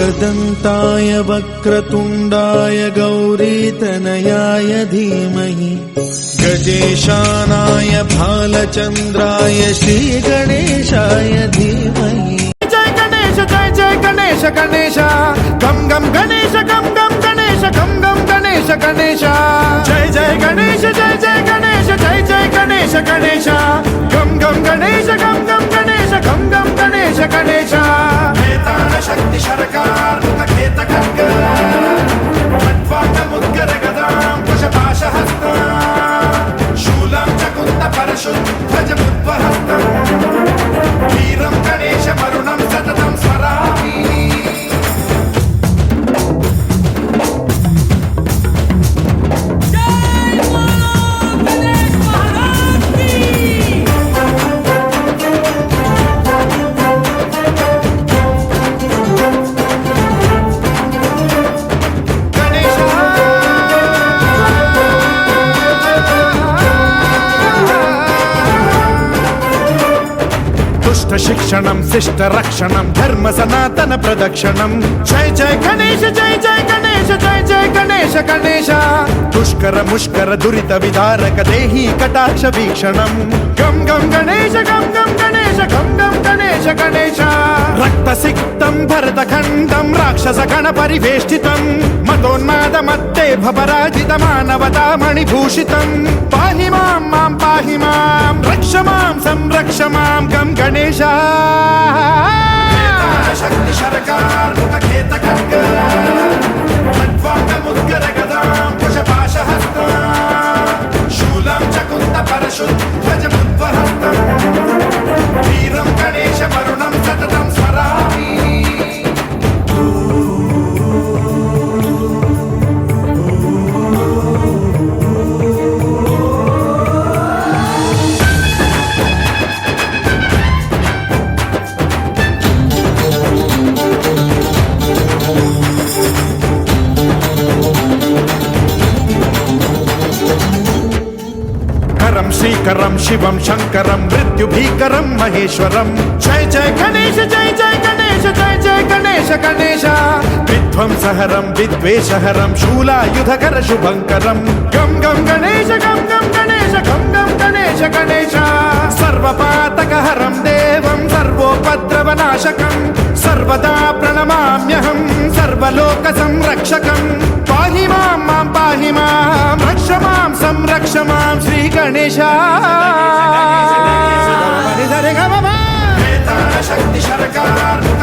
एकदन्ताय वक्रतुण्डाय गौरीतनयाय धीमहि गजेशानाय भालचन्द्राय श्रीगणेशाय धीमहि जय गणेश जय जय गणेश गणेश गम गम गणेश गम गम गणेश गम गम गणेश गणेश जय जय गणेश जय जय गणेश जय जय गणेश गणेश गम गम गणेश गम गम गणेश गम गम गणेश गणेश వేతాళ శక్తి దుష్ట శిక్షణం శిష్ట రక్షణం ధర్మ సనాతన ప్రదక్షిణం జై జై గణేశ జై జై గణేశ జై జై గణేశ గణేశ దుష్కర ముష్కర దురిత విదారక దేహి కటాక్ష వీక్షణం గం గం గణేశ గం గం గణేశ గం గం గణేశ గణేశ రక్త సిక్తం రాక్షస గణ పరివేష్టితం మతోన్మాద మత్తే భవరాజిత మానవతా మణిభూషితం పాహి మాం మాం పాహి మాం రక్ష మాం సంరక్ష మాం గం గణేశ. శక్తి శరకార్ముక కేత ఖడ్గ ఖడ్వాంగ శంకరం శివం శంకరం మృత్యు భీకరం మహేశ్వరం. జయ జయ గణేశ జయ జయ గణేశ జయ జయ గణేశ గణేశ విధ్వంసహరం విద్వేషహరం శూలాయుధకర శుభంకరం. గం గం గణేశ గం గం గణేశ గం గం గణేశ గణేశ సర్వపాతకహరం దేవం సర్వోపద్రవనాశకం. సర్వదా ప్రణమామ్యహం. సర్వలోక సంరక్షకం పాహి మాం మాం పాహి మాం రక్ష మాం సంరక్ష మాం శ్రీ గణేశ శక్తి శరకార్ముక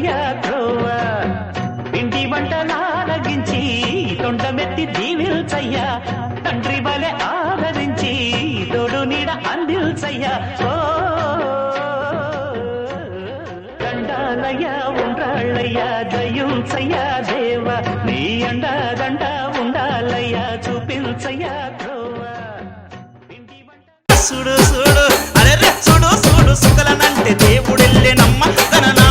చూపించయ్యా త్రోవ ఇంటి వంట నారగించి తొండమెత్తి దీవిల్చయ్యా. తండ్రి వలె ఆదరించి తోడు నీడ అందిల్చయ్యా. ఓ దండాలయ్యా ఉండ్రాళ్ళయ్యా దయ్యుంచయ్యా దేవ. నీ అండా దండ ఉండాలయ్యా చూపించయ్యా త్రోవ చూడు చూడు. అరే రే చూడు చూడు. సుకలనంటే దేవుడెల్లెనమ్మ గణనాథుడెల్లెనమ్మ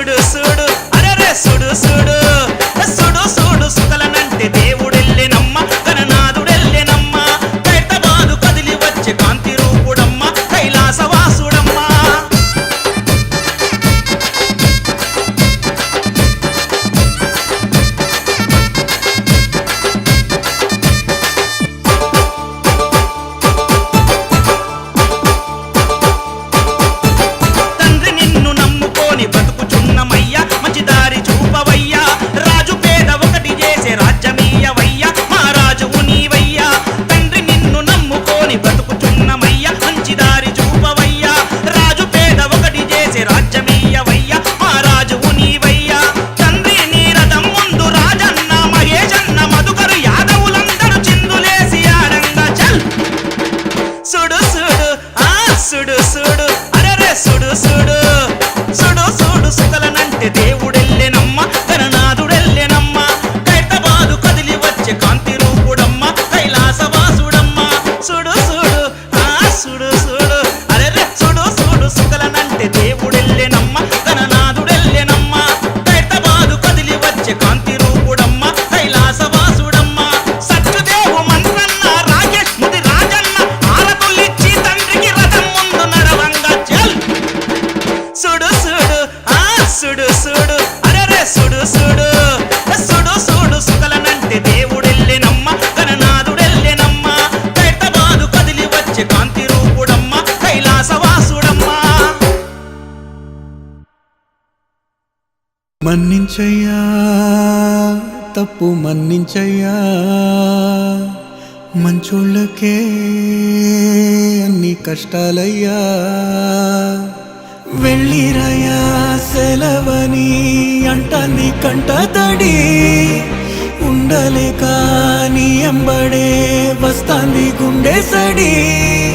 சுடு சுடு మన్నించయ్యా తప్పు మన్నించయ్యా. మంచోళ్ళకే అన్ని కష్టాలయ్యా. వెళ్ళిరయ్యా సెలవని అంటాన్ని కంట తడి. ఉండలే కానీ ఎంబడే వస్తాంది గుండె సడీ.